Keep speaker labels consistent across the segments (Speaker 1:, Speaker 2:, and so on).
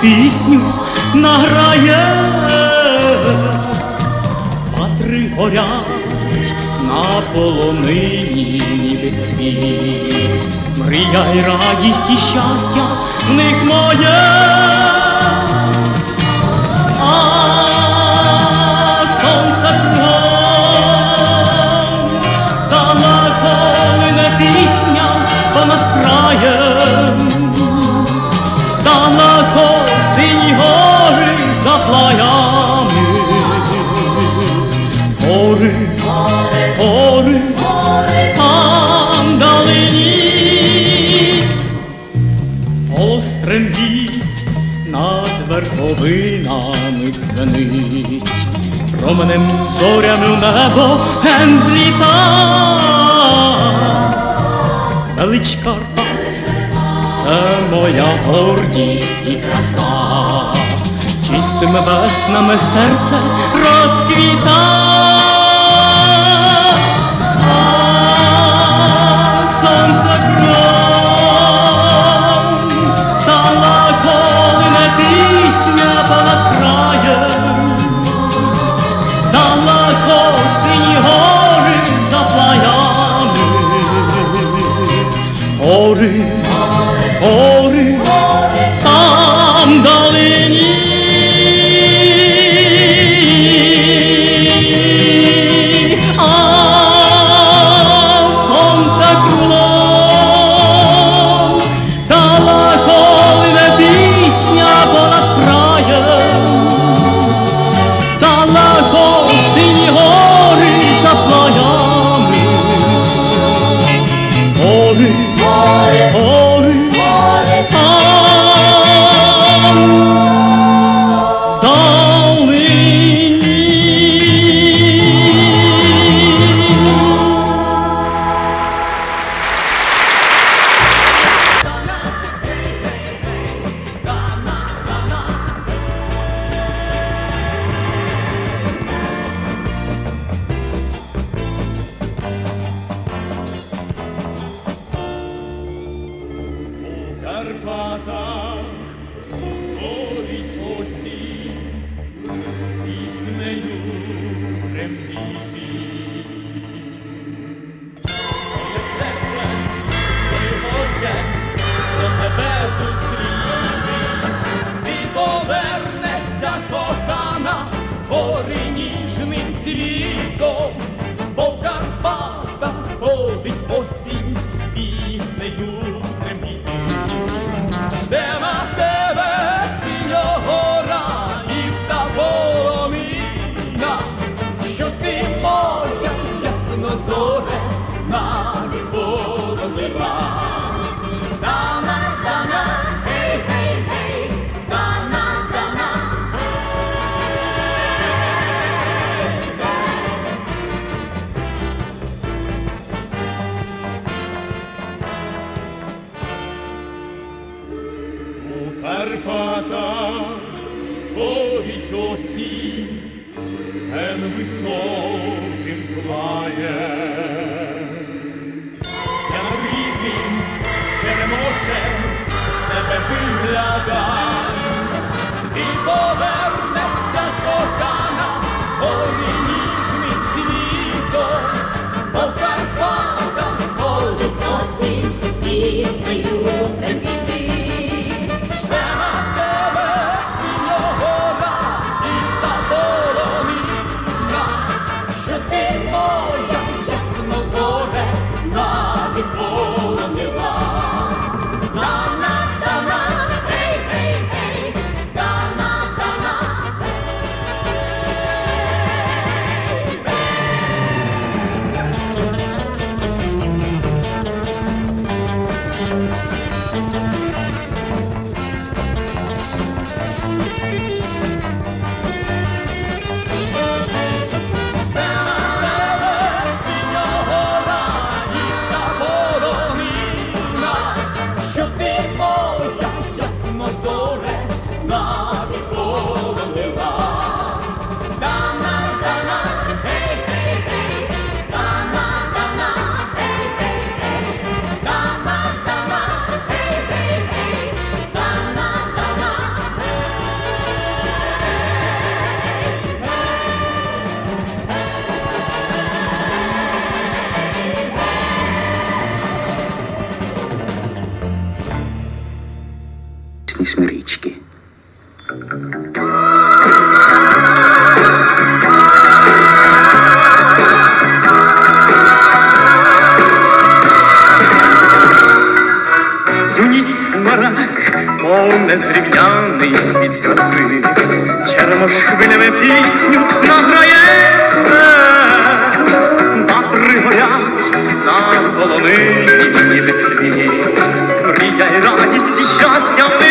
Speaker 1: пісню награє, Ватри горять на полонині ніби цвіт, Мрія й радість і щастя в них моє. А пісня понад краєм, за плаями, гори, гори, там далині, Острембі над верховинами дзвенить, променем зорями в небо ген зліта. Велич Карпат, це моя гордість і краса, чистими веснами серце розквіта. А сонце кров, стала колина пісня понад краєм,
Speaker 2: дала осінь гори
Speaker 1: за плаями. Гори. comigo. Vou trampar Emotion, never been like the before.
Speaker 3: Восьмирічки.
Speaker 2: Юність марак, мов незрівняний світ краси, Чермош хвилями пісню награє, Батри горять на полонині ніби цвіні, мрія й радість і щастя.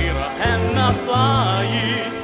Speaker 1: here and not flying.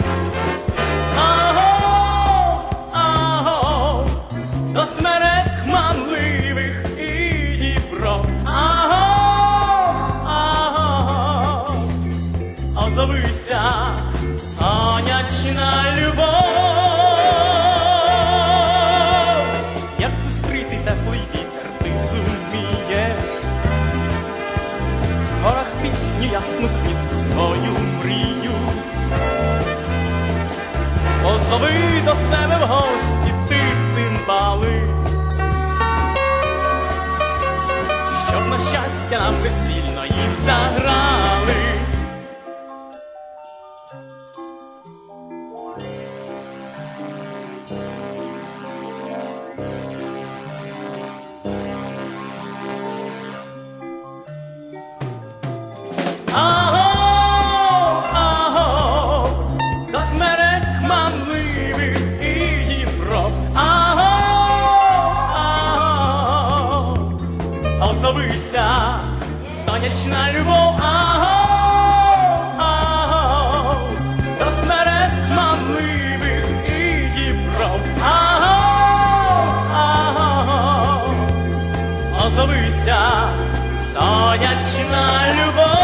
Speaker 1: нам щастя, нам весільної загра. сонячна любов.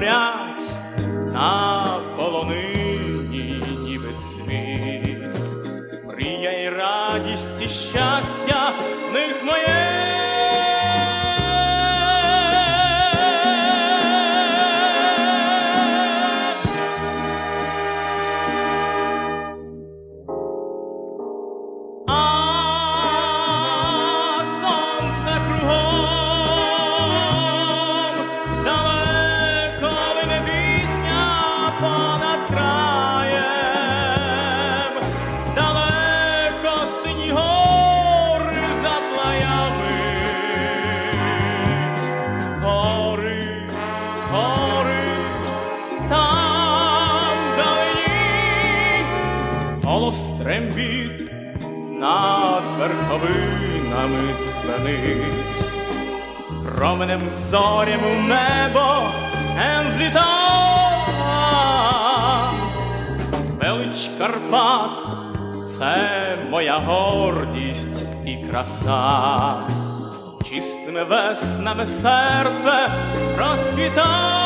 Speaker 1: горять на полонині, ніби цни, прияй радість і щастя в них моє. трембіт над верховинами дзвенить, променем зорям у небо зліта, велич Карпат це моя гордість і краса, чистими веснами серце розквітає.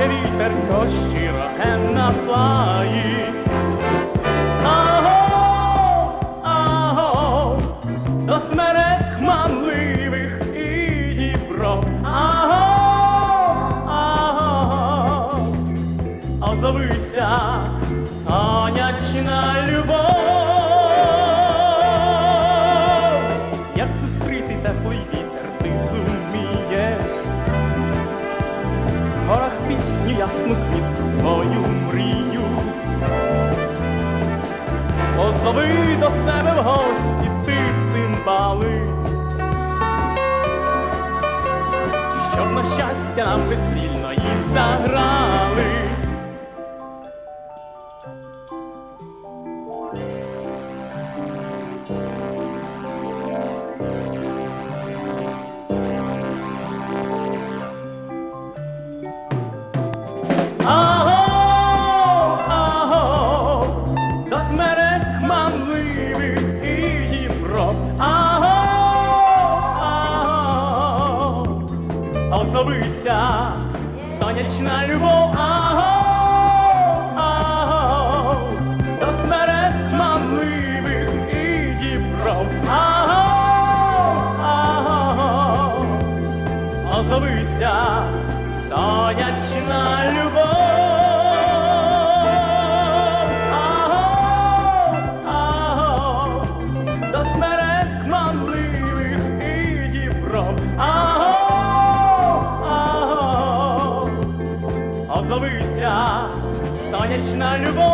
Speaker 1: ще вітер, то щиро не наплаїть. квітку свою мрію, позови до себе в гості ти цимбали, щоб на щастя нам весільно і заграли. Nalbo